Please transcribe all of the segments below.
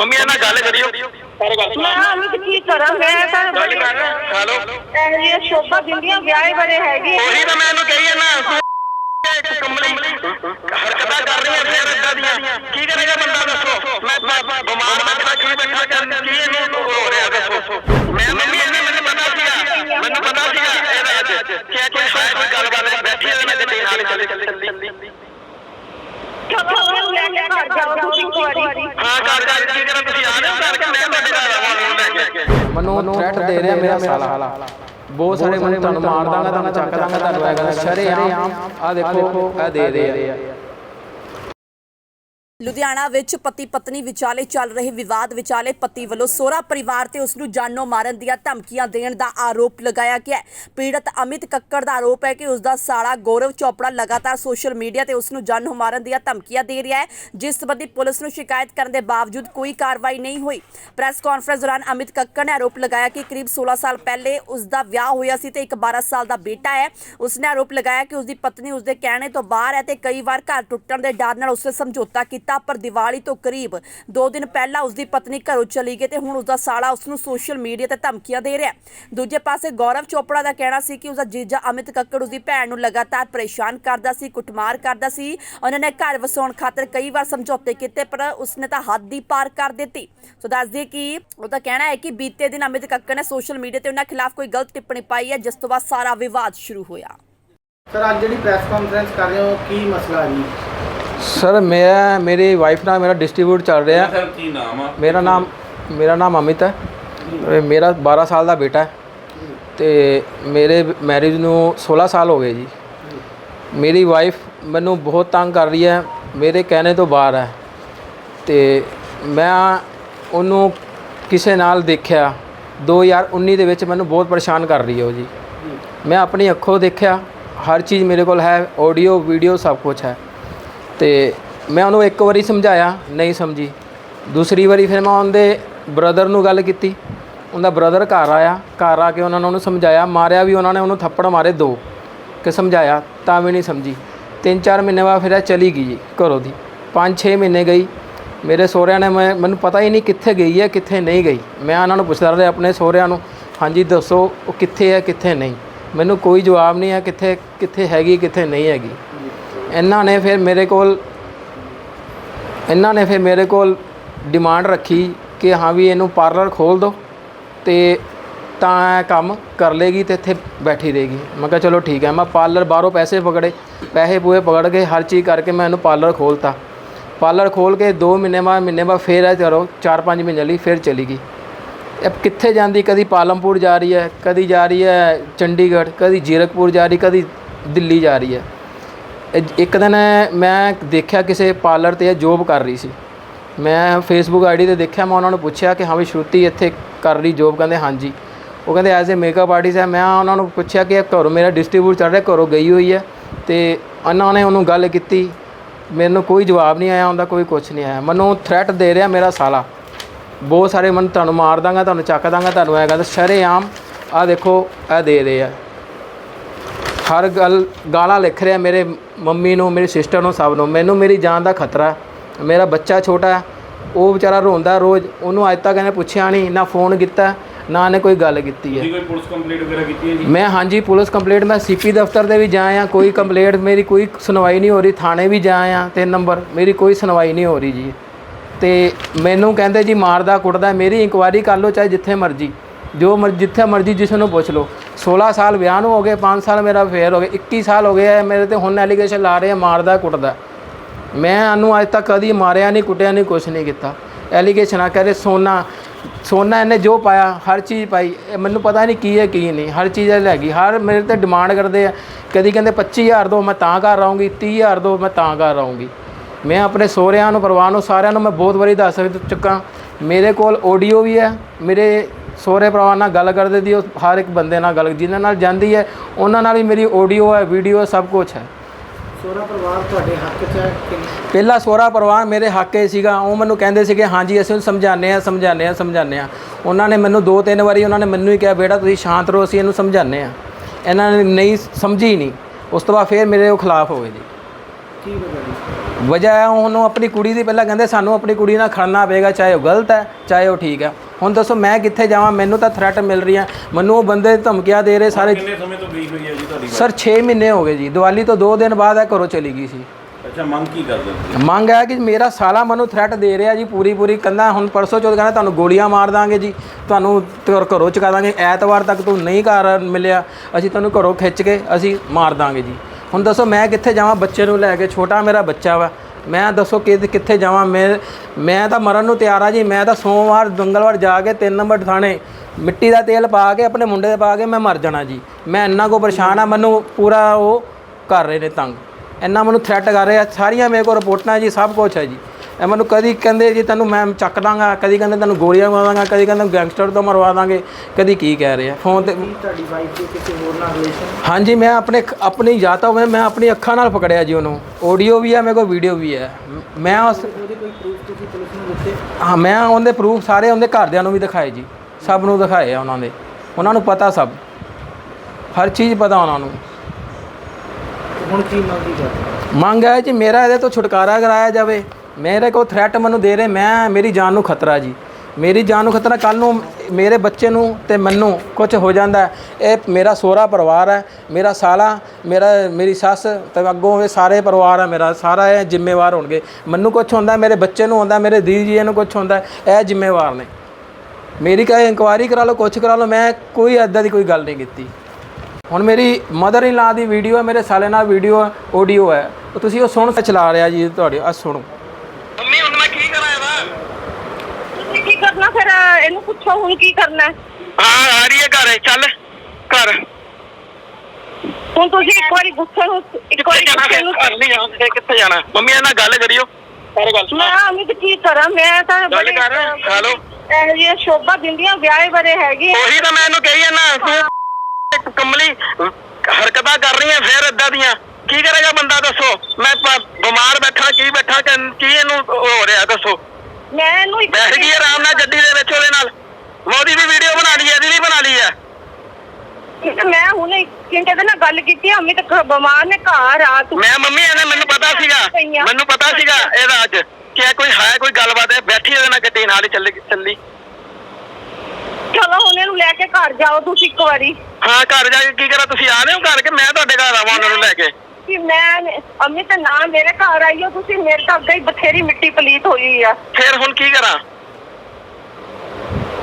Mummy ਇਹਨਾਂ ਨਾਲ ਗੱਲ ਕਰਿਓ। ਸਾਰੇ ਗੱਲ ਸੁਣੋ। ਮੈਂ ਅਮਿਤ ਕੀ ਕਰਾਂ ਮੈਂ ਤਾਂ ਗੱਲ ਕਰ। ਹੈਲੋ ਇਹ ਸ਼ੋਭਾ ਦਿੰਦੀਆਂ ਵਿਆਹੇ ਬੜੇ ਹੈਗੇ। ਉਹੀ ਤਾਂ ਮੈਂ ਇਹਨੂੰ ਕਹੀ ਜਾਂਦਾ ਤੂੰ ਇੱਕ ਕਮਲੀ ਹਰਕਤਾਂ ਕਰ ਰਹੀ ਹੈ ਫਿਰ ਇਦਾਂ ਦੀਆਂ। ਕੀ ਕਰੇਗਾ ਬੰਦਾ ਦੱਸੋ? ਮੈਂ ਬ- ਬਿਮਾਰ ਬੰਦਾ ਕੀ ਬੈਠਾ ਕਰ ਕੀ ਇਹਨੂੰ ਹੋ ਰਿਹਾ ਦੱਸੋ? ਮੈਂ ਮੰਮੀ ਇਹਨੇ ਮੈਨੂੰ ਪਤਾ ਸੀਗਾ। ਮੈਨੂੰ ਪਤਾ ਸੀਗਾ ਇਹਦਾ ਅੱਜ। ਕਿ ਕੋਈ ਸ਼ਾਇਦ ਕੋਈ ਗੱਲਬਾਤ ਹੈ ਬੈਠੀ ਹੈ ਮੈਂ ਤੇ ਨਾਲ ਚੱਲੀ ਚੱਲੀ ਚਲੋ। ਉਹਨੂੰ ਲੈ ਕੇ ਘਰ ਜਾਓ ਤੁਸੀਂ ਇੱਕ ਵਾਰੀ ਹਾਂ ਕਰ ਕਰ ਕੀ ਕਰਾਂ ਤੁਸੀਂ ਆ ਰਹੇ ਹੋ ਘਰ ਕਿ ਮੈਂ ਤੁਹਾਡੇ ਨਾਲ ਆਵਾਂ ਉਹਨੂੰ ਲੈ ਕੇ ਮੈਨੂੰ ਥ੍ਰੈਟ ਦੇ ਰਿਹਾ ਮੇਰਾ ਸਾਲਾ। ਬਹੁਤ ਸਾਰੇ ਮੈਨੂੰ ਤੁਹਾਨੂੰ ਮਾਰ ਦਾਂਗਾ ਤੁਹਾਨੂੰ ਚੱਕ ਦਾਂਗਾ ਤੁਹਾਨੂੰ ਹੈਗਾ ਸ਼ਰੇਆਮ। ਆ ਦੇਖੋ ਇਹ ਦੇ ਰਹੇ। ਆ ਲੁਧਿਆਣਾ ਵਿੱਚ ਪਤੀ ਪਤਨੀ ਵਿਚਾਲੇ ਚੱਲ ਰਹੇ ਵਿਵਾਦ ਵਿਚਾਲੇ ਪਤੀ ਵੱਲੋਂ ਸੋਹਰਾ ਪਰਿਵਾਰ ਤੇ ਉਸ ਨੂੰ ਜਾਨੋਂ ਮਾਰਨ ਦੀਆਂ ਧਮਕੀਆਂ ਦੇਣ ਦਾ ਆਰੋਪ ਲਗਾਇਆ ਗਿਆ ਪੀੜਤ ਅਮਿਤ ਕੱਕੜ ਦਾ ਆਰੋਪ ਹੈ ਕਿ ਉਸ ਦਾ ਸਾਲਾ ਗੌਰਵ ਚੋਪੜਾ ਲਗਾਤਾਰ ਸੋਸ਼ਲ ਮੀਡੀਆ ਤੇ ਉਸ ਨੂੰ ਜਾਨੋਂ ਮਾਰਨ ਦੀਆਂ ਧਮਕੀਆਂ ਦੇ ਰਿਹਾ ਹੈ, ਜਿਸ ਸੰਬੰਧੀ ਪੁਲਿਸ ਨੂੰ ਸ਼ਿਕਾਇਤ ਕਰਨ ਦੇ ਬਾਵਜੂਦ ਕੋਈ ਕਾਰਵਾਈ ਨਹੀਂ ਹੋਈ। ਪ੍ਰੈਸ ਕਾਨਫਰੰਸ ਦੌਰਾਨ ਅਮਿਤ ਕੱਕੜ ਨੇ ਆਰੋਪ ਲਗਾਇਆ ਕਿ ਕਰੀਬ 16 ਸਾਲ ਪਹਿਲੇ ਉਸ ਦਾ ਵਿਆਹ ਹੋਇਆ ਸੀ ਤੇ ਇੱਕ 12 ਸਾਲ ਦਾ ਬੇਟਾ ਹੈ। ਉਸਨੇ ਆਰੋਪ ਲਗਾਇਆ ਕਿ ਉਸ ਦੀ ਪਤਨੀ ਉਸ ਦੇ ਕਹਿਣੇ ਤੋਂ ਬਾਹਰ ਹੈ ਤੇ ਕਈ ਵਾਰ ਘਰ ਟੁੱਟਣ ਦੇ ਡਰ ਨਾਲ ਉਸਨੇ ਸਮਝੌਤਾ ਕੀਤਾ ਪਰ ਦੀਵਾਲੀ ਤੋਂ ਕਰੀਬ 2 ਦਿਨ ਪਹਿਲਾਂ ਉਸ ਦੀ ਪਤਨੀ ਘਰੋਂ ਚਲੀ ਗਈ ਤੇ ਹੁਣ ਉਸ ਦਾ ਸਾਲਾ ਉਸ ਨੂੰ ਸੋਸ਼ਲ ਮੀਡੀਆ ਤੇ ਧਮਕੀਆਂ ਦੇ ਰਿਹਾ ਦੂਜੇ ਪਾਸੇ ਗੌਰਵ ਚੋਪੜਾ ਦਾ ਕਹਿਣਾ ਸੀ ਕਿ ਉਸ ਦਾ ਜੀਜਾ ਅਮਿਤ ਕੱਕੜ ਉਸ ਦੀ ਭੈਣ ਨੂੰ ਲਗਾਤਾਰ ਪਰੇਸ਼ਾਨ ਕਰਦਾ ਸੀ, ਕੁੱਟਮਾਰ ਕਰਦਾ ਸੀ। ਉਹਨਾਂ ਨੇ ਘਰ ਵਸਾਉਣ ਖਾਤਰ ਕਈ ਵਾਰ ਸਮਝੌਤੇ ਕੀਤੇ, ਪਰ ਉਸਨੇ ਤਾਂ ਹੱਦ ਹੀ ਪਾਰ ਕਰ ਦਿੱਤੀ। ਸੋ ਦੱਸ ਦਈਏ ਕਿ ਉਹ ਤਾਂ ਕਹਿਣਾ ਹੈ ਕਿ ਬੀਤੇ ਦਿਨ ਅਮਿਤ ਕੱਕੜ ਨੇ ਸੋਸ਼ਲ ਮੀਡੀਆ ਤੇ ਉਹਨਾਂ ਖਿਲਾਫ ਕੋਈ ਗਲਤ ਟਿੱਪਣੀ ਪਾਈ ਹੈ, ਜਿਸ ਤੋਂ ਬਾਅਦ ਸਾਰਾ ਵਿਵਾਦ ਸ਼ੁਰੂ ਹੋਇਆ। ਸਰ, ਅੱਜ ਜਿਹੜੀ ਪ੍ਰੈਸ ਕਾਨਫਰੰਸ ਕਰ ਰਹੇ ਹੋ, ਕੀ ਮਸਲਾ ਜੀ? ਸਰ ਮੈਂ ਮੇਰੀ ਵਾਈਫ ਨਾਲ ਮੇਰਾ ਡਿਸਟ੍ਰੀਬਿਊਟ ਚੱਲ ਰਿਹਾ। ਸਰ ਕੀ ਨਾਮ ਆ? ਮੇਰਾ ਨਾਮ ਮੇਰਾ ਨਾਮ ਅਮਿਤ ਹੈ। ਤੇ ਮੇਰਾ 12 ਸਾਲ ਦਾ ਬੇਟਾ ਹੈ। ਤੇ ਮੇਰੇ ਮੈਰਿਜ ਨੂੰ 16 ਸਾਲ ਹੋ ਗਏ ਜੀ। ਮੇਰੀ ਵਾਈਫ ਮੈਨੂੰ ਬਹੁਤ ਤੰਗ ਕਰ ਰਹੀ ਹੈ। ਮੇਰੇ ਕਹਿਣੇ ਤੋਂ ਬਾਹਰ ਹੈ। ਤੇ ਮੈਂ ਉਹਨੂੰ ਕਿਸੇ ਨਾਲ ਦੇਖਿਆ। 2019 ਦੇ ਵਿੱਚ ਮੈਨੂੰ ਬਹੁਤ ਪਰੇਸ਼ਾਨ ਕਰ ਰਹੀ ਹੈ ਉਹ ਜੀ। ਮੈਂ ਆਪਣੀ ਅੱਖੋਂ ਦੇਖਿਆ। ਹਰ ਚੀਜ਼ ਮੇਰੇ ਕੋਲ ਹੈ। ਆਡੀਓ ਵੀਡੀਓ ਸਭ ਕੁਝ ਹੈ। ਤੇ ਮੈਂ ਉਹਨੂੰ ਇੱਕ ਵਾਰੀ ਸਮਝਾਇਆ, ਨਹੀਂ ਸਮਝੀ। ਦੂਸਰੀ ਵਾਰੀ ਫਿਰ ਮੈਂ ਉਹਦੇ ਬ੍ਰਦਰ ਨੂੰ ਗੱਲ ਕੀਤੀ। ਉਹਦਾ ਬ੍ਰਦਰ ਘਰ ਆਇਆ, ਘਰ ਆ ਕੇ ਉਹਨਾਂ ਨੇ ਉਹਨੂੰ ਸਮਝਾਇਆ। ਮਾਰਿਆ ਵੀ ਉਹਨਾਂ ਨੇ ਉਹਨੂੰ ਥੱਪੜ ਮਾਰੇ ਦੋ, ਕਿ ਸਮਝਾਇਆ, ਤਾਂ ਵੀ ਨਹੀਂ ਸਮਝੀ। ਤਿੰਨ ਚਾਰ ਮਹੀਨੇ ਬਾਅਦ ਫਿਰ ਇਹ ਚਲੀ ਗਈ ਜੀ ਘਰੋਂ ਦੀ। 5-6 ਮਹੀਨੇ ਗਈ। ਮੇਰੇ ਸਹੁਰਿਆਂ ਨੇ ਮੈਂ, ਮੈਨੂੰ ਪਤਾ ਹੀ ਨਹੀਂ ਕਿੱਥੇ ਗਈ ਹੈ, ਕਿੱਥੇ ਨਹੀਂ ਗਈ। ਮੈਂ ਉਹਨਾਂ ਨੂੰ ਪੁੱਛਦਾ ਰਿਹਾ ਆਪਣੇ ਸਹੁਰਿਆਂ ਨੂੰ, ਹਾਂਜੀ, ਦੱਸੋ ਉਹ ਕਿੱਥੇ ਹੈ, ਕਿੱਥੇ ਨਹੀਂ? ਮੈਨੂੰ ਕੋਈ ਜਵਾਬ ਨਹੀਂ ਹੈ, ਕਿੱਥੇ ਕਿੱਥੇ ਹੈਗੀ, ਕਿੱਥੇ ਨਹੀਂ ਹੈਗੀ। ਇਹਨਾਂ ਨੇ ਫਿਰ ਮੇਰੇ ਕੋਲ ਇਹਨਾਂ ਨੇ ਫਿਰ ਮੇਰੇ ਕੋਲ ਡਿਮਾਂਡ ਰੱਖੀ ਕਿ ਹਾਂ ਵੀ ਇਹਨੂੰ ਪਾਰਲਰ ਖੋਲ ਦਿਓ ਤੇ ਤਾਂ ਇਹ ਕੰਮ ਕਰ ਲੇਗੀ ਤੇ ਇੱਥੇ ਬੈਠੀ ਰਹੇਗੀ। ਮੈਂ ਕਿਹਾ ਚਲੋ ਠੀਕ ਹੈ, ਮੈਂ ਪਾਰਲਰ ਬਾਹਰੋਂ ਪੈਸੇ ਪਕੜੇ, ਪੈਸੇ ਪੂਏ ਪਕੜ ਕੇ ਹਰ ਚੀਜ਼ ਕਰਕੇ ਮੈਂ ਇਹਨੂੰ ਪਾਰਲਰ ਖੋਲਤਾ। ਪਾਰਲਰ ਖੋਲ ਕੇ 2 ਮਹੀਨੇ ਬਾਅਦ ਮਹੀਨੇ ਬਾਅਦ ਫਿਰ ਇਹ ਚਲੋ 4-5 ਮਹੀਨੇ ਲਈ ਫਿਰ ਚਲੀ ਗਈ। ਇਹ ਕਿੱਥੇ ਜਾਂਦੀ? ਕਦੀ ਪਾਲਮਪੁਰ ਜਾ ਰਹੀ ਹੈ, ਕਦੀ ਜਾ ਰਹੀ ਹੈ ਚੰਡੀਗੜ੍ਹ, ਕਦੀ ਜੀਰਕਪੁਰ ਜਾ ਰਹੀ, ਕਦੀ ਦਿੱਲੀ ਜਾ ਰਹੀ ਹੈ। ਇੱਕ ਦਿਨ ਮੈਂ ਦੇਖਿਆ ਕਿਸੇ ਪਾਰਲਰ ਤੇ ਇਹ ਜੋਬ ਕਰ ਰਹੀ ਸੀ। ਮੈਂ ਫੇਸਬੁੱਕ ਆਈਡੀ ਤੇ ਦੇਖਿਆ, ਮੈਂ ਉਹਨਾਂ ਨੂੰ ਪੁੱਛਿਆ ਕਿ ਹਾਂ ਵੀ ਸ਼ਰੂਤੀ ਇੱਥੇ ਕਰ ਰਹੀ ਜੋਬ ਕਹਿੰਦੇ ਹਾਂਜੀ। ਉਹ ਕਹਿੰਦੇ ਐਜ਼ ਅ ਮੇਕਅਪ ਆਰਟਿਸਟ ਹੈ ਮੈਂ ਉਹਨਾਂ ਨੂੰ ਪੁੱਛਿਆ ਕਿ ਇਹ ਘਰੋਂ ਮੇਰਾ ਡਿਸਟ੍ਰੀਬਿਊਟ ਚੱਲ ਰਿਹਾ, ਘਰੋਂ ਗਈ ਹੋਈ ਹੈ ਤੇ ਉਹਨਾਂ ਨੇ ਉਹਨੂੰ ਗੱਲ ਕੀਤੀ। ਮੈਨੂੰ ਕੋਈ ਜਵਾਬ ਨਹੀਂ ਆਇਆ, ਉਹਦਾ ਕੋਈ ਕੁਝ ਨਹੀਂ ਆਇਆ। ਮੈਨੂੰ ਥ੍ਰੈਟ ਦੇ ਰਿਹਾ ਮੇਰਾ ਸਾਲਾ। ਬਹੁਤ ਸਾਰੇ ਮਨ ਤੁਹਾਨੂੰ ਮਾਰ ਦਾਂਗਾ, ਤੁਹਾਨੂੰ ਚੱਕ ਦਾਂਗਾ, ਤੁਹਾਨੂੰ ਐ ਕਹਿੰਦਾ, ਸ਼ਰੇਆਮ ਆ ਦੇਖੋ ਇਹ ਦੇ ਰਹੇ ਆ। ਹਰ ਗੱਲ ਗਾਲਾਂ ਲਿਖ ਰਿਹਾ ਮੇਰੇ ਮੰਮੀ ਨੂੰ ਮੇਰੀ ਸਿਸਟਰ ਨੂੰ ਸਭ ਨੂੰ। ਮੈਨੂੰ ਮੇਰੀ ਜਾਨ ਦਾ ਖਤਰਾ। ਮੇਰਾ ਬੱਚਾ ਛੋਟਾ ਉਹ ਵਿਚਾਰਾ ਰੋਂਦਾ ਰੋਜ਼। ਉਹਨੂੰ ਅੱਜ ਤੱਕ ਇਹਨੇ ਪੁੱਛਿਆ ਨਹੀਂ ਨਾ ਫੋਨ ਕੀਤਾ ਨਾ ਇਹਨੇ ਕੋਈ ਗੱਲ ਕੀਤੀ ਹੈ। ਕੋਈ ਪੁਲਿਸ ਕੰਪਲੀਟ ਵਗੈਰਾ ਕੀਤੀ ਹੈ ਜੀ? ਮੈਂ ਹਾਂਜੀ ਪੁਲਿਸ ਕੰਪਲੇਂਟ ਮੈਂ ਸੀਪੀ ਦਫ਼ਤਰ ਦੇ ਵੀ ਜਾ ਆ ਕੋਈ ਕੰਪਲੇਂਟ ਮੇਰੀ ਕੋਈ ਸੁਣਵਾਈ ਨਹੀਂ ਹੋ ਰਹੀ। ਥਾਣੇ ਵੀ ਜਾ ਆ ਤਿੰਨ ਨੰਬਰ। ਮੇਰੀ ਕੋਈ ਸੁਣਵਾਈ ਨਹੀਂ ਹੋ ਰਹੀ ਜੀ। ਤੇ ਮੈਨੂੰ ਕਹਿੰਦੇ ਜੀ ਮਾਰਦਾ ਕੁੱਟਦਾ। ਮੇਰੀ ਇਨਕੁਆਇਰੀ ਕਰ ਲਓ ਚਾਹੇ ਜਿੱਥੇ ਮਰਜ਼ੀ। ਜੋ ਮਰ ਜਿੱਥੇ ਮਰਜ਼ੀ ਜਿਸ ਨੂੰ ਪੁੱਛ ਲਓ। 16 ਸਾਲ ਵਿਆਹ ਨੂੰ ਹੋ ਗਏ 5 ਸਾਲ ਮੇਰਾ ਫੇਰ ਹੋ ਗਏ 21 ਸਾਲ ਹੋ ਗਏ ਹੈ ਮੇਰੇ ਤੇ ਹੁਣ ਐਲੀਗੇਸ਼ਨ ਲਾ ਰਹੇ ਆ, ਮਾਰਦਾ ਕੁੱਟਦਾ। ਮੈਂ ਇਹਨੂੰ ਅੱਜ ਤੱਕ ਕਦੀ ਮਾਰਿਆ ਨਹੀਂ, ਕੁੱਟਿਆ ਨਹੀਂ, ਕੁਛ ਨਹੀਂ ਕੀਤਾ। ਐਲੀਗੇਸ਼ਨ ਆ ਕਰੇ ਸੋਨਾ ਸੋਨਾ ਇਹਨੇ ਜੋ ਪਾਇਆ, ਹਰ ਚੀਜ਼ ਪਾਈ, ਇਹ ਮੈਨੂੰ ਪਤਾ ਨਹੀਂ ਕੀ ਹੈ, ਕੀ ਨਹੀਂ, ਹਰ ਚੀਜ਼ ਲੈ ਗਈ ਹਰ ਮੇਰੇ ਤੇ ਡਿਮਾਂਡ ਕਰਦੇ ਆ। ਕਦੀ ਕਹਿੰਦੇ 25000 ਦੋ, ਮੈਂ ਤਾਂ ਘਰ ਰਹੂੰਗੀ 30000 ਦੋ, ਮੈਂ ਤਾਂ ਘਰ ਰਹੂੰਗੀ ਮੈਂ ਆਪਣੇ ਸਹੁਰਿਆਂ ਨੂੰ, ਪਰਿਵਾਰ ਨੂੰ, ਸਾਰਿਆਂ ਨੂੰ ਮੈਂ ਬਹੁਤ ਵਾਰੀ ਦੱਸ ਚੁੱਕਾ। ਮੇਰੇ ਕੋਲ ਆਡੀਓ ਵੀ ਹੈ, ਮੇਰੇ ਸਹੁਰੇ ਪਰਿਵਾਰ ਨਾਲ ਗੱਲ ਕਰਦੇ ਦੀ ਉਹ ਹਰ ਇੱਕ ਬੰਦੇ ਨਾਲ ਗੱਲ ਜਿਨ੍ਹਾਂ ਨਾਲ ਜਾਂਦੀ ਹੈ ਉਹਨਾਂ ਨਾਲ ਵੀ ਮੇਰੀ ਆਡੀਓ ਹੈ ਵੀਡੀਓ ਸਭ ਕੁਝ ਹੈ। ਸੋਹਰਾ ਪਰਿਵਾਰ ਤੁਹਾਡੇ ਹੱਕ 'ਚ ਹੈ ਪਹਿਲਾ ਸਹੁਰਾ ਪਰਿਵਾਰ ਮੇਰੇ ਹੱਕ 'ਚ ਸੀਗਾ ਉਹ ਮੈਨੂੰ ਕਹਿੰਦੇ ਸੀਗੇ ਹਾਂਜੀ ਅਸੀਂ ਉਹਨੂੰ ਸਮਝਾਉਂਦੇ ਆ ਸਮਝਾਉਂਦੇ ਆ ਸਮਝਾਉਂਦੇ ਆ ਉਹਨਾਂ ਨੇ ਮੈਨੂੰ ਦੋ ਤਿੰਨ ਵਾਰੀ ਉਹਨਾਂ ਨੇ ਮੈਨੂੰ ਹੀ ਕਿਹਾ ਬੇਟਾ ਤੁਸੀਂ ਸ਼ਾਂਤ ਰਹੋ ਅਸੀਂ ਇਹਨੂੰ ਸਮਝਾਉਂਦੇ ਆ ਇਹਨਾਂ ਨੇ ਨਹੀਂ ਸਮਝੀ ਨਹੀਂ। ਉਸ ਤੋਂ ਬਾਅਦ ਫਿਰ ਮੇਰੇ ਉਹ ਖਿਲਾਫ ਹੋ ਗਏ ਜੀ। ਕੀ ਵਜ੍ਹਾ ਜੀ ਵਜ੍ਹਾ ਹੈ ਉਹਨੂੰ ਆਪਣੀ ਕੁੜੀ ਦੀ ਪਹਿਲਾਂ ਕਹਿੰਦੇ ਸਾਨੂੰ ਆਪਣੀ ਕੁੜੀ ਨਾਲ ਖੜਨਾ ਪਏਗਾ ਚਾਹੇ ਉਹ ਗਲਤ ਹੈ ਚਾਹੇ ਉਹ ਠੀਕ ਹੈ। ਹੁਣ ਦੱਸੋ ਮੈਂ ਕਿੱਥੇ ਜਾਵਾਂ? ਮੈਨੂੰ ਤਾਂ ਥ੍ਰੈਟ ਮਿਲ ਰਹੀਆਂ। ਮੈਨੂੰ ਉਹ ਬੰਦੇ ਧਮਕੀਆਂ ਦੇ ਰਹੇ ਸਾਰੇ। ਕਿੰਨੇ ਸਮੇਂ ਤੋਂ ਗਈ ਹੋਈ ਹੈ ਜੀ ਤੁਹਾਡੀ ਸਰ 6 ਮਹੀਨੇ ਹੋ ਗਏ ਜੀ। ਦੀਵਾਲੀ ਤੋਂ 2 ਦਿਨ ਬਾਅਦ ਇਹ ਘਰੋਂ ਚਲੀ ਗਈ ਸੀ? ਅੱਛਾ ਮੰਗ ਕੀ ਕਰਦੇ ਹੋ? ਮੰਗ ਹੈ ਕਿ ਮੇਰਾ ਸਾਲਾ ਮੈਨੂੰ ਥ੍ਰੈਟ ਦੇ ਰਿਹਾ ਜੀ ਪੂਰੀ ਪੂਰੀ ਕਹਿੰਦਾ ਹੁਣ ਪਰਸੋਂ ਚੌਥ ਕਹਿੰਦਾ ਤੁਹਾਨੂੰ ਗੋਲੀਆਂ ਮਾਰ ਦਾਂਗੇ ਜੀ। ਤੁਹਾਨੂੰ ਤੁਰ ਘਰੋਂ ਚੁਕਾ ਦਾਂਗੇ। ਐਤਵਾਰ ਤੱਕ ਤੂੰ ਨਹੀਂ ਘਰ ਮਿਲਿਆ। ਅਸੀਂ ਤੈਨੂੰ ਘਰੋਂ ਖਿੱਚ ਕੇ ਅਸੀਂ ਮਾਰ ਦਾਂਗੇ ਜੀ। ਹੁਣ ਦੱਸੋ ਮੈਂ ਕਿੱਥੇ ਜਾਵਾਂ? ਬੱਚੇ ਨੂੰ ਲੈ ਕੇ, ਛੋਟਾ ਮੇਰਾ ਬੱਚਾ ਵਾ। ਮੈਂ ਦੱਸੋ ਕਿ ਕਿੱਥੇ ਜਾਵਾਂ? ਮੈਂ ਮੈਂ ਤਾਂ ਮਰਨ ਨੂੰ ਤਿਆਰ ਆ ਜੀ। ਮੈਂ ਤਾਂ ਸੋਮਵਾਰ, ਮੰਗਲਵਾਰ ਜਾ ਕੇ 3 ਨੰਬਰ ਥਾਣੇ ਮਿੱਟੀ ਦਾ ਤੇਲ ਪਾ ਕੇ, ਆਪਣੇ ਮੁੰਡੇ ਦੇ ਪਾ ਕੇ ਮੈਂ ਮਰ ਜਾਣਾ ਜੀ। ਮੈਂ ਇੰਨਾ ਕੋ ਪਰੇਸ਼ਾਨ ਆ, ਮੈਨੂੰ ਪੂਰਾ ਉਹ ਕਰ ਰਹੇ ਨੇ ਤੰਗ। ਇੰਨਾ ਮੈਨੂੰ ਥ੍ਰੈਟ ਕਰ ਰਹੇ ਆ। ਸਾਰੀਆਂ ਮੇਰੇ ਕੋਲ ਰਿਪੋਰਟਾਂ ਜੀ, ਸਭ ਕੁਝ ਹੈ ਜੀ। ਇਹ ਮੈਨੂੰ ਕਦੀ ਕਹਿੰਦੇ ਜੀ ਤੈਨੂੰ ਮੈਂ ਚੱਕ ਦਾਂਗਾ ਕਦੀ ਕਹਿੰਦੇ ਤੈਨੂੰ ਗੋਲੀਆਂ ਮਾਰ ਦਾਂਗਾ ਕਦੀ ਕਹਿੰਦੇ ਗੈਂਗਸਟਰ ਤੋਂ ਮਰਵਾ ਦਾਂਗੇ ਕਦੀ ਕੀ ਕਹਿ ਰਹੇ। ਆ ਫੋਨ ਤੇ ਤੁਹਾਡੀ ਵਾਈਫ ਦੇ ਕਿਸੇ ਹੋਰ ਨਾਲ ਰਿਲੇਸ਼ਨ ਹਾਂਜੀ ਮੈਂ ਆਪਣੇ ਆਪਣੀ ਜਾਤਾ ਮੈਂ ਮੈਂ ਆਪਣੀ ਅੱਖਾਂ ਨਾਲ ਪਕੜਿਆ ਜੀ ਉਹਨੂੰ। ਆਡੀਓ ਵੀ ਹੈ ਮੇਰੇ ਕੋਲ ਵੀਡੀਓ ਵੀ ਹੈ। ਮ- ਮੈਂ ਉਸ ਉਹਦੇ ਕੋਈ ਪ੍ਰੂਫ ਤੁਸੀਂ ਪੁਲਿਸ ਨੂੰ ਦਿੱਤੇ? ਹਾਂ ਮੈਂ ਉਹਦੇ ਪ੍ਰੂਫ ਸਾਰੇ ਉਹਦੇ ਘਰਦਿਆਂ ਨੂੰ ਵੀ ਦਿਖਾਏ ਜੀ। ਸਭ ਨੂੰ ਦਿਖਾਏ ਆ ਉਹਨਾਂ ਦੇ। ਉਹਨਾਂ ਨੂੰ ਪਤਾ ਸਭ। ਹਰ ਚੀਜ਼ ਪਤਾ ਉਹਨਾਂ ਨੂੰ। ਹੁਣ ਕੀ ਮੰਗੀ ਕਰਦੇ? ਮੰਗ ਹੈ ਜੀ ਮੇਰਾ ਇਹਦੇ ਤੋਂ ਛੁਟਕਾਰਾ ਕਰਾਇਆ ਜਾਵੇ। ਮੇਰੇ ਕੋਲ ਥ੍ਰੈਟ ਮੈਨੂੰ ਦੇ ਰਹੇ, ਮੈਂ, ਮੇਰੀ ਜਾਨ ਨੂੰ ਖਤਰਾ ਜੀ। ਮੇਰੀ ਜਾਨ ਨੂੰ ਖਤਰਾ ਕੱਲ ਨੂੰ ਮੇਰੇ ਬੱਚੇ ਨੂੰ ਤੇ ਮੈਨੂੰ ਕੁਝ ਹੋ ਜਾਂਦਾ ਇਹ ਮੇਰਾ ਸੋਹਰਾ ਪਰਿਵਾਰ ਹੈ, ਮੇਰਾ ਸਾਲਾ, ਮੇਰਾ, ਮੇਰੀ ਸੱਸ ਤੇ ਅੱਗੋਂ ਇਹ ਸਾਰੇ ਪਰਿਵਾਰ ਹੈ ਮੇਰਾ, ਸਾਰਾ ਇਹ ਜ਼ਿੰਮੇਵਾਰ ਹੋਣਗੇ। ਮੈਨੂੰ ਕੁਝ ਹੁੰਦਾ ਮੇਰੇ ਬੱਚੇ ਨੂੰ ਹੁੰਦਾ ਮੇਰੇ ਦੀਦੀ ਜੀ ਨੂੰ ਕੁਝ ਹੁੰਦਾ ਇਹ ਜ਼ਿੰਮੇਵਾਰ ਨੇ। ਮੇਰੀ ਕਹੇ ਇਨਕੁਆਇਰੀ ਕਰਾ ਲਓ ਕੁਝ ਕਰਾ ਲਓ, ਮੈਂ ਕੋਈ ਐਦਾਂ ਦੀ ਕੋਈ ਗੱਲ ਨਹੀਂ ਕੀਤੀ। ਹੁਣ ਮੇਰੀ ਮਦਰ ਇਨ ਲਾ ਦੀ ਵੀਡੀਓ ਹੈ, ਮੇਰੇ ਸਾਲੇ ਨਾਲ ਵੀਡੀਓ ਆਡੀਓ ਹੈ। ਤੁਸੀਂ ਉਹ ਸੁਣ ਕੇ ਚਲਾ ਰਿਹਾ ਜੀ, ਤੁਹਾਡੇ ਆ ਸੁਣੋ ਮੰਮੀ ਹੁਣ ਮੈਂ ਕੀ ਕਰਾਂ ਇਹਦਾ ਤੁਸੀਂ ਕੀ ਕਰਨਾ ਫਿਰ ਇਹਨੂੰ ਪੁੱਛੋ ਹੁਣ ਕੀ ਕਰਨਾ ਹੈ? ਹਾਂ ਆ ਰਹੀ ਹੈ ਘਰ ਚੱਲ ਘਰ। ਹੁਣ ਤੁਸੀਂ ਇੱਕ ਵਾਰੀ ਗੁੱਸੇ ਨੂੰ ਇੱਕ ਕਿੱਥੇ ਵਾਰੀ ਜਾਣਾ ਗੁੱਸੇ ਫਿਰ? ਨੂੰ ਘਰ ਨਹੀਂ ਜਾਣਾ ਕਿੱਥੇ ਜਾਣਾ? ਮੰਮੀ ਇਹਨਾਂ ਨਾਲ ਗੱਲ ਕਰਿਓ ਸਾਰੇ ਗੱਲ ਸੁਣ। ਮੈਂ ਅਮਿਤ ਕੀ ਕਰਾਂ ਮੈਂ ਤਾਂ ਗੱਲ ਕਰ ਹੈਲੋ ਇਹ ਜੀ ਸ਼ੋਭਾ ਦਿੰਦੀਆਂ ਵਿਆਹੇ ਬਰੇ ਹੈਗੀ ਉਹੀ ਤਾਂ ਮੈਂ ਇਹਨੂੰ ਕਹੀ ਜਾਂਦਾ ਤੂੰ ਇੱਕ ਕਮਲੀ ਹਰਕਤਾਂ ਕਰ ਰਹੀ ਹੈ ਫੇਰ ਏਦਾਂ ਦੀਆਂ। ਕੀ ਕਰੇਗਾ ਬੰਦਾ ਦੱਸੋ। ਮੈਂ ਪ- ਬਿਮਾਰ ਬੈਠਾ ਕੀ ਬੈਠਾ ਕਿ- ਕੀ ਇਹਨੂੰ ਹੋ ਰਿਹਾ ਦੱਸੋ। ਮੈਂ ਇਹਨੂੰ ਇੱਕ ਬੈਠ ਗਈ ਆਰਾਮ ਨਾਲ ਗੱਡੀ ਦੇ ਵਿੱਚ ਉਹਦੇ ਨਾਲ। ਮੋਦੀ ਦੀ ਵੀਡੀਓ ਬਣਾ ਲਈ ਹੈ ਇਹਦੀ ਵੀ ਬਣਾ ਲਈ ਹੈ। ਮੈਂ ਹੁਣ ਕਿੰਨੇ ਦੇ ਨਾਲ ਗੱਲ ਕੀਤੀ ਅਮਿਤ ਕ- ਬਿਮਾਰ ਨੇ ਘਰ ਆ ਤੂੰ ਮੈਂ ਮੰਮੀ ਇਹਨੇ ਮੈਨੂੰ ਪਤਾ ਸੀਗਾ ਮੈਨੂੰ ਪਤਾ ਸੀਗਾ ਇਹਦਾ ਅੱਜ ਕਿ ਇਹ ਕੋਈ ਹੈ ਕੋਈ ਗੱਲਬਾਤ ਹੈ ਬੈਠੀ ਉਹਦੇ ਨਾਲ ਗੱਡੀ ਨਾਲ ਹੀ ਚੱਲੀ ਚੱਲੀ। ਲੈ ਕੇ ਘਰ ਜਾਓ ਤੁਸੀਂ ਇੱਕ ਵਾਰੀ। ਹਾਂ ਘਰ ਜਾ ਕੇ ਕੀ ਕਰਾਂ ਤੁਸੀਂ ਆ ਰਹੇ ਹੋ ਘਰ ਕੇ ਮੈਂ ਤੁਹਾਡੇ ਘਰ ਆਵਾਂ ਉਹਨਾਂ ਨੂੰ ਲੈ ਕੇ? ਕਿ ਮੈਂ ਅਮਿਤ ਨਾ ਮੇਰੇ ਘਰ ਆਈਓ ਤੁਸੀਂ ਮੇਰੇ ਤਾਂ ਅੱਗੇ ਹੀ ਬਥੇਰੀ ਮਿੱਟੀ ਪਲੀਤ ਹੋਈ ਆ। ਫਿਰ ਹੁਣ ਕੀ ਕਰਾਂ?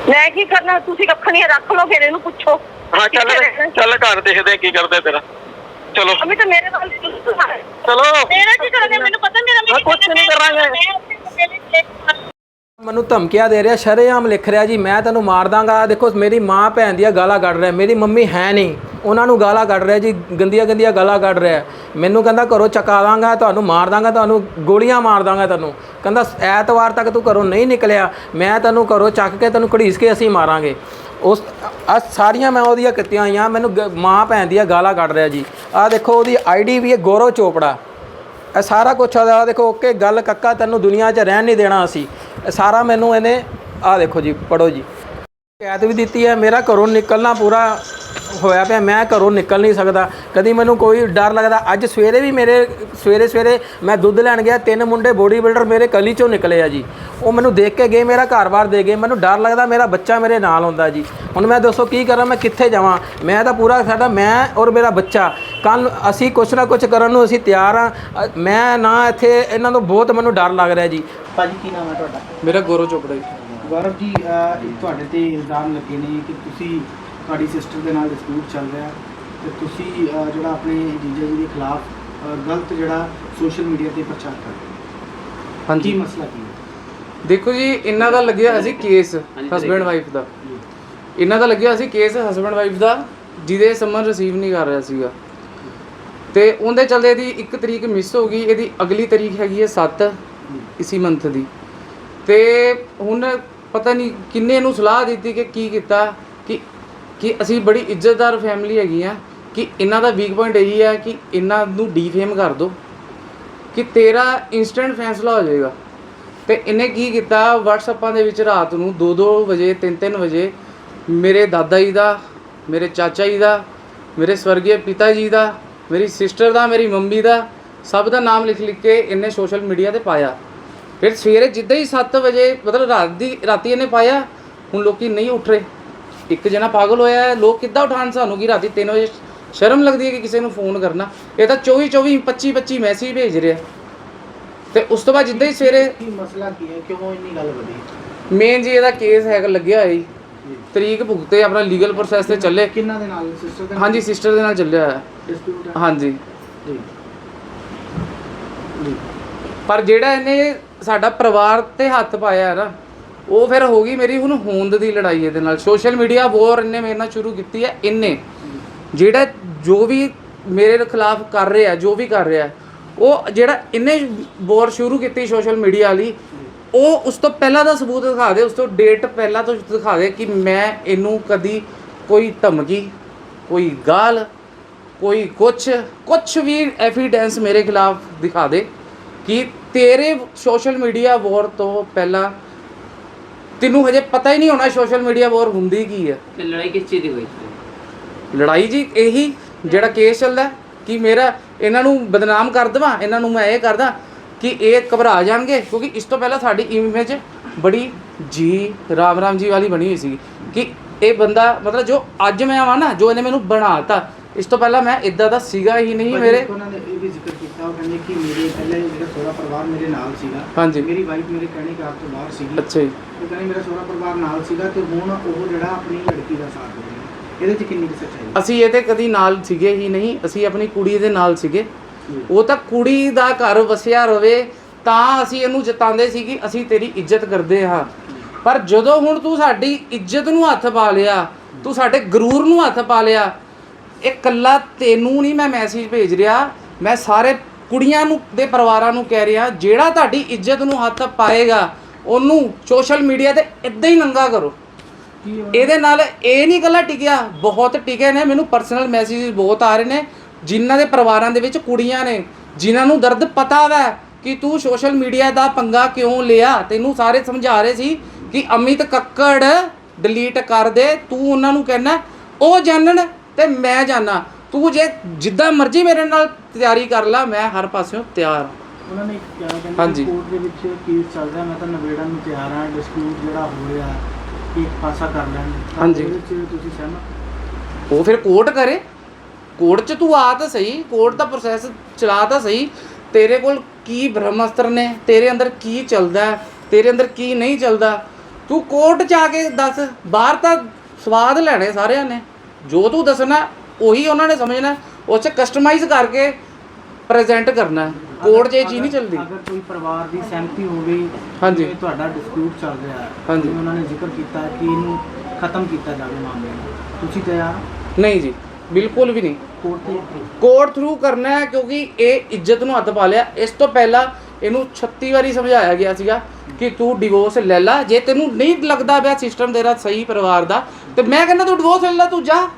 ਮੈਂ ਕੀ ਕਰਨਾ? ਤੁਸੀਂ ਰੱਖਣੀ ਹੈ, ਰੱਖ ਲਓ ਫਿਰ ਇਹਨੂੰ ਪੁੱਛੋ। ਹਾਂ ਚੱਲ? ਚੱਲ ਘਰ ਦੇਖਦੇ ਆ ਕੀ ਕਰਦੇ ਤੇਰਾ। ਚਲੋ। ਅਮਿਤ ਮੇਰੇ ਨਾਲ ਚਲੋ। ਮੇਰਾ ਕੀ ਕਰਨਾ? ਮੈਨੂੰ ਪਤਾ ਮੇਰਾ ਹਾਂ, ਕੁਛ ਨਹੀਂ ਕਰਾਂਗੇ। ਮੈਨੂੰ ਧਮਕੀਆਂ ਦੇ ਰਿਹਾ ਸ਼ਰੇਆਮ ਲਿਖ ਰਿਹਾ ਜੀ ਮੈਂ ਤੈਨੂੰ ਮਾਰ ਦਾਂਗਾ। ਦੇਖੋ ਮੇਰੀ ਮਾਂ ਭੈਣ ਦੀਆਂ ਗਾਲਾਂ ਕੱਢ ਰਿਹਾ ਮੇਰੀ ਮੰਮੀ ਹੈ ਨਹੀਂ। ਉਹਨਾਂ ਨੂੰ ਗਾਲਾਂ ਕੱਢ ਰਿਹਾ ਜੀ, ਗੰਦੀਆਂ ਗੰਦੀਆਂ ਗਾਲਾਂ ਕੱਢ ਰਿਹਾ। ਮੈਨੂੰ ਕਹਿੰਦਾ ਘਰੋਂ ਚਕਾ ਦਾਂਗਾ, ਤੁਹਾਨੂੰ ਮਾਰ ਦਾਂਗਾ, ਤੁਹਾਨੂੰ ਗੋਲੀਆਂ ਮਾਰ ਦਾਂਗਾ ਤੈਨੂੰ। ਕਹਿੰਦਾ, ਐਤਵਾਰ ਤੱਕ ਤੂੰ ਘਰੋਂ ਨਹੀਂ ਨਿਕਲਿਆ, ਮੈਂ ਤੈਨੂੰ ਘਰੋਂ ਚੱਕ ਕੇ ਤੈਨੂੰ ਘੜੀਸ ਕੇ ਅਸੀਂ ਮਾਰਾਂਗੇ। ਉਸ, ਆ ਸਾਰੀਆਂ ਮੈਂ ਉਹਦੀਆਂ ਕੀਤੀਆਂ ਹੋਈਆਂ, ਮੈਨੂੰ ਗ- ਮਾਂ ਭੈਣ ਦੀਆਂ ਗਾਲਾਂ ਕੱਢ ਰਿਹਾ ਜੀ। ਆ ਦੇਖੋ, ਉਹਦੀ ਆਈਡੀ ਵੀ ਹੈ ਗੌਰਵ ਚੋਪੜਾ। ਇਹ ਸਾਰਾ ਕੁਛ ਆ ਦੇਖੋ, ਓਕੇ, ਗੱਲ ਕੱਕਾ ਤੈਨੂੰ ਦੁਨੀਆ 'ਚ ਰਹਿਣ ਨਹੀਂ ਦੇਣਾ ਅਸੀਂ। ਇਹ ਸਾਰਾ ਮੈਨੂੰ ਇਹਨੇ ਆ ਦੇਖੋ ਜੀ ਪੜੋ ਜੀ। ਸ਼ਿਕਾਇਤ ਵੀ ਦਿੱਤੀ ਹੈ, ਮੇਰਾ ਘਰੋਂ ਨਿਕਲਣਾ ਪੂਰਾ ਹੋਇਆ ਪਿਆ ਮੈਂ ਘਰੋਂ ਨਿਕਲ ਨਹੀਂ ਸਕਦਾ। ਕਦੀ ਮੈਨੂੰ ਕੋਈ ਡਰ ਲੱਗਦਾ। ਅੱਜ ਸਵੇਰੇ ਵੀ ਮੇਰੇ ਸਵੇਰੇ ਸਵੇਰੇ ਮੈਂ ਦੁੱਧ ਲੈਣ ਗਿਆ। ਤਿੰਨ ਮੁੰਡੇ ਬੋਡੀ ਬਿਲਡਰ ਮੇਰੇ ਕਲੀ ਚੋਂ ਨਿਕਲੇ ਆ ਜੀ। ਉਹ ਮੈਨੂੰ ਦੇਖ ਕੇ ਗਏ ਮੇਰਾ ਘਰ-ਬਾਰ ਦੇ ਗਏ। ਮੈਨੂੰ ਡਰ ਲੱਗਦਾ ਮੇਰਾ ਬੱਚਾ ਮੇਰੇ ਨਾਲ ਹੁੰਦਾ ਜੀ। ਹੁਣ ਮੈਂ ਦੱਸੋ ਕੀ ਕਰਾਂ ਮੈਂ ਕਿੱਥੇ ਜਾਵਾਂ? ਮੈਂ ਤਾਂ ਪੂਰਾ ਸਾਡਾ ਮੈਂ ਔਰ ਮੇਰਾ ਬੱਚਾ। ਕੱਲ ਅਸੀਂ ਕੁਛ ਨਾ ਕੁਛ ਕਰਨ ਨੂੰ ਅਸੀਂ ਤਿਆਰ ਆ। ਮੈਂ ਨਾ ਇੱਥੇ ਇਹਨਾਂ ਤੋਂ ਬਹੁਤ ਮੈਨੂੰ ਡਰ ਲੱਗ ਰਿਹਾ ਜੀ। ਭਾਜੀ ਕੀ ਨਾਮ ਹੈ ਤੁਹਾਡਾ? ਮੇਰਾ ਗੌਰਵ ਚੋਪੜਾ ਜੀ। ਗੌਰਵ ਜੀ ਅਹ, ਤੁਹਾਡੇ ਤੇ ਇਲਜ਼ਾਮ ਲੱਗੇ ਨੇ ਕਿ ਤੁਸੀਂ ਤੁਹਾਡੀ ਸਿਸਟਰ ਦੇ ਨਾਲ ਡਿਸਪਿਊਟ ਚੱਲ ਰਿਹਾ ਤੇ ਤੁਸੀਂ ਅਹ, ਜਿਹੜਾ ਆਪਣੇ ਜੀਜਾ ਜੀ ਦੇ ਖਿਲਾਫ ਅਹ, ਗਲਤ ਜਿਹੜਾ ਸੋਸ਼ਲ ਮੀਡੀਆ ਤੇ ਪ੍ਰਚਾਰ ਕਰ ਰਹੇ ਹੋ। ਕੀ ਹਾਂਜੀ ਮਸਲਾ ਕੀ ਹੈ? ਦੇਖੋ ਜੀ ਇਹਨਾਂ ਦਾ ਲੱਗਿਆ ਹੋਇਆ ਸੀ ਕੇਸ ਹਸਬੈਂਡ ਵਾਈਫ ਦਾ। ਇਹਨਾਂ ਦਾ ਲੱਗਿਆ ਹੋਇਆ ਸੀ ਕੇਸ ਹਸਬੈਂਡ ਵਾਈਫ ਦਾ ਜਿਹਦੇ ਸਮਨ ਰਿਸੀਵ ਨਹੀਂ ਕਰ ਰਿਹਾ ਸੀਗਾ। ਤੇ ਉਹਦੇ ਚਲਦੇ ਦੀ ਇੱਕ ਤਰੀਕ ਮਿਸ ਹੋ ਗਈ ਇਹਦੀ ਅਗਲੀ ਤਰੀਕ ਹੈਗੀ ਹੈ 7 ਇਸੀ ਮੰਥ ਦੀ। ਤੇ ਹੁਣ ਪਤਾ ਨਹੀਂ ਕਿੰਨੇ ਨੂੰ ਸਲਾਹ ਦਿੱਤੀ ਕਿ ਕੀ ਕੀਤਾ ਕਿ ਕਿ ਅਸੀਂ ਬੜੀ ਇੱਜ਼ਤਦਾਰ ਫੈਮਿਲੀ ਹੈਗੀ ਆ, ਕਿ ਇਹਨਾਂ ਦਾ ਵੀਕ ਪੁਆਇੰਟ ਇਹੀ ਹੈ ਕਿ ਇਹਨਾਂ ਨੂੰ ਡੀਫੇਮ ਕਰ ਦਿਓ ਕਿ ਤੇਰਾ ਇਨਸਟੈਂਟ ਫੈਸਲਾ ਹੋ ਜਾਏਗਾ। ਤੇ ਇਹਨੇ ਕੀ ਕੀਤਾ? ਵਟਸਐਪਾਂ ਦੇ ਵਿੱਚ ਰਾਤ ਨੂੰ 2-2 ਵਜੇ 3-3 ਵਜੇ ਮੇਰੇ ਦਾਦਾ ਜੀ ਦਾ, ਮੇਰੇ ਚਾਚਾ ਜੀ ਦਾ, ਮੇਰੇ ਸਵਰਗੀ ਪਿਤਾ ਜੀ ਦਾ, ਮੇਰੀ ਸਿਸਟਰ ਦਾ, ਮੇਰੀ ਮੰਮੀ ਦਾ ਸਭ ਦਾ ਨਾਮ ਲਿਖ ਲਿਖ ਕੇ ਇਹਨੇ ਸੋਸ਼ਲ ਮੀਡੀਆ ਤੇ ਪਾਇਆ। ਫਿਰ ਸਵੇਰੇ ਜਿੱਦਾਂ ਹੀ 7 ਵਜੇ, ਮਤਲਬ ਰਾਤ ਦੀ, ਰਾਤੀ ਇਹਨੇ ਪਾਇਆ, ਹੁਣ ਲੋਕੀ ਨਹੀਂ ਉੱਠ ਰਹੇ। ਇੱਕ ਜਣਾ ਪਾਗਲ ਹੋਇਆ ਹੈ ਲੋਕ ਕਿੱਦਾਂ ਉਠਾਣ ਸਾਨੂੰ ਕਿ ਰਾਤੀ 3 ਵਜੇ ਸ਼ਰਮ ਲੱਗਦੀ ਹੈ ਕਿ ਕਿਸੇ ਨੂੰ ਫੋਨ ਕਰਨਾ। ਇਹ ਤਾਂ 24 24 25 25 ਮੈਸੇਜ ਭੇਜ ਰਿਹਾ। ਤੇ ਉਸ ਤੋਂ ਬਾਅਦ ਜਿੱਦਾਂ ਹੀ ਸਵੇਰੇ ਕੀ ਮਸਲਾ ਕੀ ਹੈ? ਕਿਉਂ ਇੰਨੀ ਗੱਲ ਵਧੀ? ਮੇਨ ਜੀ ਇਹਦਾ ਕੇਸ ਹੈਗਾ ਲੱਗਿਆ ਹੋਇਆ ਜੀ। ਤਰੀਕ ਭੁਗਤੇ ਆਪਣਾ ਲੀਗਲ ਪ੍ਰੋਸੈਸ ਤੇ ਚੱਲੇ। ਕਿੰਨਾ ਦੇ ਨਾਲ? ਸਿਸਟਰ ਦੇ ਨਾਲ? ਹਾਂਜੀ ਸਿਸਟਰ ਦੇ ਨਾਲ ਚੱਲਿਆ ਹੈ ਹਾਂਜੀ। ਜੀ। ਪਰ ਜਿਹੜਾ ਇਹਨੇ ਸਾਡਾ ਪਰਿਵਾਰ ਤੇ ਹੱਥ ਪਾਇਆ ਹੈ ਨਾ ਉਹ ਫਿਰ ਹੋ ਗਈ ਮੇਰੀ ਹੁਣ ਹੋਂਦ ਦੀ ਲੜਾਈ ਇਹਦੇ ਨਾਲ। ਸੋਸ਼ਲ ਮੀਡੀਆ ਵੋਰ ਇਹਨੇ ਮੇਰੇ ਨਾਲ ਸ਼ੁਰੂ ਕੀਤੀ ਹੈ ਇਹਨੇ ਜਿਹੜਾ ਜੋ ਵੀ ਮੇਰੇ ਖਿਲਾਫ ਕਰ ਰਿਹਾ, ਜੋ ਵੀ ਕਰ ਰਿਹਾ, ਉਹ ਜਿਹੜਾ ਇਹਨੇ ਵੋਰ ਸ਼ੁਰੂ ਕੀਤੀ ਸੋਸ਼ਲ ਮੀਡੀਆ ਵਾਲੀ, ਉਹ ਉਸ ਤੋਂ ਪਹਿਲਾਂ ਦਾ ਸਬੂਤ ਦਿਖਾ ਦੇ, ਉਸ ਤੋਂ ਡੇਟ ਪਹਿਲਾਂ ਤੋਂ ਦਿਖਾ ਦੇ ਕਿ ਮੈਂ ਇਹਨੂੰ ਕਦੀ ਕੋਈ ਧਮਕੀ, ਕੋਈ ਗਾਲ, ਕੋਈ ਕੁਛ ਕੁਛ ਵੀ ਐਵੀਡੈਂਸ ਮੇਰੇ ਖਿਲਾਫ ਦਿਖਾ ਦੇ ਕਿ ਤੇਰੇ ਸੋਸ਼ਲ ਮੀਡੀਆ ਵਾਰ ਤੋਂ ਪਹਿਲਾਂ ਤੈਨੂੰ ਹਜੇ ਪਤਾ ਹੀ ਨਹੀਂ ਹੋਣਾ ਸੋਸ਼ਲ ਮੀਡੀਆ ਵਾਰ ਹੁੰਦੀ ਕੀ ਹੈ ਤੇ ਲੜਾਈ ਕਿਸ ਚੀਜ਼ ਦੀ ਹੋਈ ਸੀ? ਲੜਾਈ ਜੀ ਇਹੀ ਜਿਹੜਾ ਕੇਸ ਚੱਲਦਾ ਹੈ ਕਿ ਮੇਰਾ ਇਹਨਾਂ ਨੂੰ ਬਦਨਾਮ ਕਰ ਦੇਵਾਂ ਇਹਨਾਂ ਨੂੰ ਮੈਂ ਇਹ ਕਰਦਾ ਕਿ ਇਹ ਘਬਰਾ ਜਾਣਗੇ ਕਿਉਂਕਿ ਇਸ ਤੋਂ ਪਹਿਲਾਂ ਸਾਡੀ ਇਮੇਜ ਬੜੀ ਜੀ ਰਾਮ ਰਾਮ ਜੀ ਵਾਲੀ ਬਣੀ ਹੋਈ ਸੀ ਕਿ ਇਹ ਬੰਦਾ ਮਤਲਬ ਜੋ ਅੱਜ ਮੈਂ ਆਵਾਂ ਨਾ ਜੋ ਇਹਨੇ ਮੈਨੂੰ ਬਣਾਤਾ ਇਸ ਤੋਂ ਪਹਿਲਾਂ ਮੈਂ ਇਦਾਂ ਦਾ ਸੀਗਾ ਹੀ ਨਹੀਂ ਮੇਰੇ ਇੱਕ ਉਹਨਾਂ ਨੇ ਇਹ ਵੀ ਜ਼ਿਕਰ ਕੀਤਾ ਉਹ ਕਹਿੰਦੇ ਕਿ ਮੇਰੇ ਪਹਿਲੇ ਜਿਹੜਾ ਸੋਹਰਾ ਪਰਿਵਾਰ ਮੇਰੇ ਨਾਲ ਸੀਗਾ ਹਾਂਜੀ। ਮੇਰੀ ਵਾਈਫ ਮੇਰੇ ਕਹਿਣੇ ਘਰ ਤੋਂ ਬਾਹਰ ਸੀਗੀ। ਅੱਛਾ ਜੀ। ਉਹ ਕਹਿੰਦੇ ਮੇਰਾ ਸੋਹਰਾ ਪਰਿਵਾਰ ਨਾਲ ਸੀਗਾ ਤੇ ਹੁਣ ਉਹ ਜਿਹੜਾ ਆਪਣੀ ਲੜਕੀ ਦਾ ਸਾਥ ਦੇ ਰਿਹਾ। ਇਹਦੇ ਚ ਕਿੰਨੀ ਕੁ ਸੱਚਾਈ ਹੈ? ਅਸੀਂ ਇਹ ਤੇ ਕਦੀ ਨਾਲ ਸੀਗੇ ਹੀ ਨਹੀਂ ਅਸੀਂ ਆਪਣੀ ਕੁੜੀ ਦੇ ਨਾਲ ਸੀਗੇ। ਉਹ ਤਾਂ ਕੁੜੀ ਦਾ ਘਰ ਵਸਿਆ ਰਵੇ ਤਾਂ ਅਸੀਂ ਇਹਨੂੰ ਜਤਾਉਂਦੇ ਸੀ ਕਿ ਅਸੀਂ ਤੇਰੀ ਇੱਜ਼ਤ ਕਰਦੇ ਹਾਂ। ਪਰ ਜਦੋਂ ਹੁਣ ਤੂੰ ਸਾਡੀ ਇੱਜ਼ਤ ਨੂੰ ਹੱਥ ਪਾ ਲਿਆ ਤੂੰ ਸਾਡੇ ਗਰੂਰ ਨੂੰ ਹੱਥ ਪਾ ਲਿਆ ਇਹ ਕੱਲਾ ਤੈਨੂੰ ਨਹੀਂ ਮੈਂ ਮੈਸੇਜ ਭੇਜ ਰਿਹਾ ਮੈਂ ਸਾਰੇ ਕੁੜੀਆਂ ਨੂੰ ਦੇ ਪਰਿਵਾਰਾਂ ਨੂੰ ਕਹਿ ਰਿਹਾ ਜਿਹੜਾ ਤੁਹਾਡੀ ਇੱਜ਼ਤ ਨੂੰ ਹੱਥ ਪਾਏਗਾ ਉਹਨੂੰ ਸੋਸ਼ਲ ਮੀਡੀਆ ਤੇ ਇਦਾਂ ਹੀ ਨੰਗਾ ਕਰੋ। ਇਹਦੇ ਨਾਲ ਇਹ ਨਹੀਂ ਗੱਲਾਂ ਟਿਕਿਆ ਬਹੁਤ ਟਿਕੇ ਨੇ ਮੈਨੂੰ ਪਰਸਨਲ ਮੈਸੇजेस ਬਹੁਤ ਆ ਰਹੇ ਨੇ ਜਿਨ੍ਹਾਂ ਦੇ ਪਰਿਵਾਰਾਂ ਦੇ ਵਿੱਚ ਕੁੜੀਆਂ ਨੇ ਜਿਨ੍ਹਾਂ ਨੂੰ ਦਰਦ ਪਤਾ ਵੈ ਕਿ ਤੂੰ ਸੋਸ਼ਲ ਮੀਡੀਆ ਦਾ ਪੰਗਾ ਕਿਉਂ ਲਿਆ? ਤੈਨੂੰ ਸਾਰੇ ਸਮਝਾ ਰਹੇ ਸੀ ਕਿ ਅਮਿਤ ਕੱਕੜ ਡਿਲੀਟ ਕਰ ਦੇ ਤੂੰ ਉਹਨਾਂ ਨੂੰ ਕਹਿਣਾ ਉਹ ਜਾਣਨ ਤੇ ਮੈਂ ਜਾਣਾ। ਤੂੰ ਜੇ ਜਿੱਦਾਂ ਮਰਜ਼ੀ ਮੇਰੇ ਨਾਲ ਤਿਆਰੀ ਕਰ ਲੈ ਮੈਂ ਹਰ ਪਾਸਿਓਂ ਤਿਆਰ ਹਾਂ। ਉਹਨਾਂ ਨੇ ਕਿਹਾ ਕਹਿੰਦੇ ਹਾਂਜੀ। ਕੋਰਟ ਦੇ ਵਿੱਚ ਕੇਸ ਚੱਲ ਰਿਹਾ ਮੈਂ ਤਾਂ ਨਵੇੜਨ ਨੂੰ ਤਿਆਰ ਹਾਂ ਡਿਸਪਿਊਟ ਜਿਹੜਾ ਹੋ ਰਿਹਾ ਇੱਕ ਪਾਸਾ ਕਰ ਲੈਣ। ਤਾਂ ਹਾਂਜੀ। ਉਹਦੇ ਚ ਤੁਸੀਂ ਸਹਿਮਤ? ਉਹ ਫਿਰ ਕੋਰਟ ਕਰੇ। ਕੋਰਟ 'ਚ ਤੂੰ ਆ ਤਾਂ ਸਹੀ ਕੋਰਟ ਦਾ ਪ੍ਰੋਸੈਸ ਚਲਾ ਤਾਂ ਸਹੀ। ਤੇਰੇ ਕੋਲ ਕੀ ਬ੍ਰਹਮਸਤਰ ਨੇ ਤੇਰੇ ਅੰਦਰ ਕੀ ਚੱਲਦਾ ਹੈ, ਤੇਰੇ ਅੰਦਰ ਕੀ ਨਹੀਂ ਚੱਲਦਾ। ਤੂੰ ਕੋਰਟ 'ਚ ਆ ਕੇ ਦੱਸ ਬਾਹਰ ਤਾਂ ਸਵਾਦ ਲੈਣੇ ਸਾਰਿਆਂ ਨੇ। ਜੋ ਤੂੰ ਦੱਸਣਾ ਉਹੀ ਉਹਨਾਂ ਨੇ ਸਮਝਣਾ। ਉਹ 'ਚ ਕਸਟਮਾਈਜ਼ ਕਰਕੇ ਪ੍ਰੈਜ਼ੈਂਟ ਕਰਨਾ ਕੋਰਟ 'ਚ ਇਹ ਚੀਜ਼ ਨਹੀਂ ਚੱਲਦੀ। ਅਗਰ ਕੋਈ ਪਰਿਵਾਰ ਦੀ ਸਹਿਮਤੀ ਹੋ ਗਈ ਹਾਂਜੀ। ਤੁਹਾਡਾ ਡਿਸਪਿਊਟ ਚੱਲ ਰਿਹਾ ਹੈ ਹਾਂਜੀ। ਜਿਵੇਂ ਉਹਨਾਂ ਨੇ ਜ਼ਿਕਰ ਕੀਤਾ ਕਿ ਇਹਨੂੰ ਖਤਮ ਕੀਤਾ ਜਾਵੇ ਮਾਮਲੇ ਨੂੰ। ਤੁਸੀਂ ਤਿਆਰ? ਨਹੀਂ ਜੀ ਬਿਲਕੁਲ ਵੀ ਨਹੀਂ। ਕੋਰਟ ਤੇ ਕੋਰਟ ਥਰੂ ਕਰਨਾ ਹੈ ਕਿਉਂਕਿ ਇਹ ਇੱਜ਼ਤ ਨੂੰ ਹੱਥ ਪਾ ਲਿਆ। ਇਸ ਤੋਂ ਪਹਿਲਾਂ ਇਹਨੂੰ 36 ਵਾਰੀ ਸਮਝਾਇਆ ਗਿਆ ਸੀਗਾ ਕਿ ਤੂੰ ਡਿਵੋਰਸ ਲੈ ਲੈ। ਜੇ ਤੈਨੂੰ ਨਹੀਂ ਲੱਗਦਾ ਪਿਆ ਸਿਸਟਮ ਤੇਰਾ ਸਹੀ ਪਰਿਵਾਰ ਦਾ ਤੇ ਮੈਂ ਕਹਿੰਦਾ ਤੂੰ ਡਿਵੋਰਸ ਲੈ ਲੈ ਤੂੰ ਜਾ।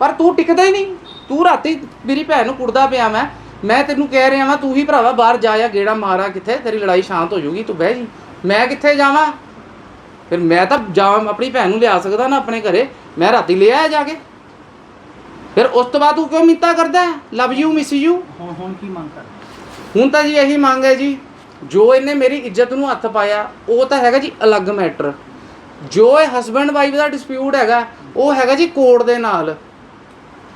ਪਰ ਤੂੰ ਟਿਕਦਾ ਹੀ ਨਹੀਂ। ਤੂੰ ਰਾਤੀ ਮੇਰੀ ਭੈਣ ਨੂੰ ਕੁੜਦਾ ਪਿਆ ਮੈਂ ਮੈਂ ਤੈਨੂੰ ਕਹਿ ਰਿਹਾ ਵਾਂ ਤੂੰ ਹੀ ਭਰਾਵਾ ਬਾਹਰ ਜਾ ਜਾਂ ਗੇੜਾ ਮਾਰਾ ਕਿੱਥੇ? ਤੇਰੀ ਲੜਾਈ ਸ਼ਾਂਤ ਹੋ ਜਾਊਗੀ ਤੂੰ ਬਹਿ ਜੀ। ਮੈਂ ਕਿੱਥੇ ਜਾਵਾਂ? ਫਿਰ ਮੈਂ ਤਾਂ ਜਾ ਆਪਣੀ ਭੈਣ ਨੂੰ ਲਿਆ ਸਕਦਾ ਨਾ ਆਪਣੇ ਘਰੇ। ਮੈਂ ਰਾਤੀ ਲੈ ਆਇਆ ਜਾ ਕੇ। ਫਿਰ ਉਸ ਤੋਂ ਬਾਅਦ ਤੂੰ ਕਿਉਂ ਮਿੰਤਾ ਕਰਦਾ? ਲਵ ਯੂ ਮਿਸ ਯੂ ਹੁਣ ਹੁਣ ਕੀ ਮੰਗ ਕਰ? ਹੁਣ ਤਾਂ ਜੀ ਇਹੀ ਮੰਗ ਹੈ ਜੀ। ਜੋ ਇਹਨੇ ਮੇਰੀ ਇੱਜ਼ਤ ਨੂੰ ਹੱਥ ਪਾਇਆ ਉਹ ਤਾਂ ਹੈਗਾ ਜੀ ਅਲੱਗ ਮੈਟਰ। ਜੋ ਇਹ ਹਸਬੰਡ ਵਾਈਫ ਦਾ ਡਿਸਪਿਊਟ ਹੈਗਾ ਉਹ ਹੈਗਾ ਜੀ ਕੋਰਟ ਦੇ ਨਾਲ।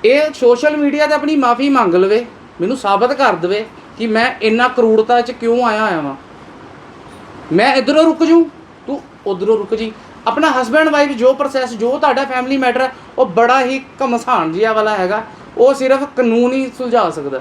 ਇਹ ਸੋਸ਼ਲ ਮੀਡੀਆ ਤੇ ਆਪਣੀ ਮਾਫੀ ਮੰਗ ਲਵੇ। ਮੈਨੂੰ ਸਾਬਤ ਕਰ ਦੇਵੇ ਕਿ ਮੈਂ ਇੰਨਾ ਕਰੂਰਤਾ 'ਚ ਕਿਉਂ ਆਇਆ ਹੋਇਆ ਵਾਂ? ਮੈਂ ਇਧਰੋਂ ਰੁਕ ਜੂ, ਤੂੰ ਉਧਰੋਂ ਰੁਕ ਜੀ। ਆਪਣਾ ਹਸਬੰਡ ਵਾਈਫ ਜੋ ਪ੍ਰੋਸੈਸ ਜੋ ਤੁਹਾਡਾ ਫੈਮਿਲੀ ਮੈਟਰ ਹੈ, ਉਹ ਬੜਾ ਹੀ ਘਮਸਾਨ ਜਿਹਾ ਵਾਲਾ ਹੈਗਾ। ਉਹ ਸਿਰਫ ਕਾਨੂੰਨ ਹੀ ਸੁਲਝਾ ਸਕਦਾ।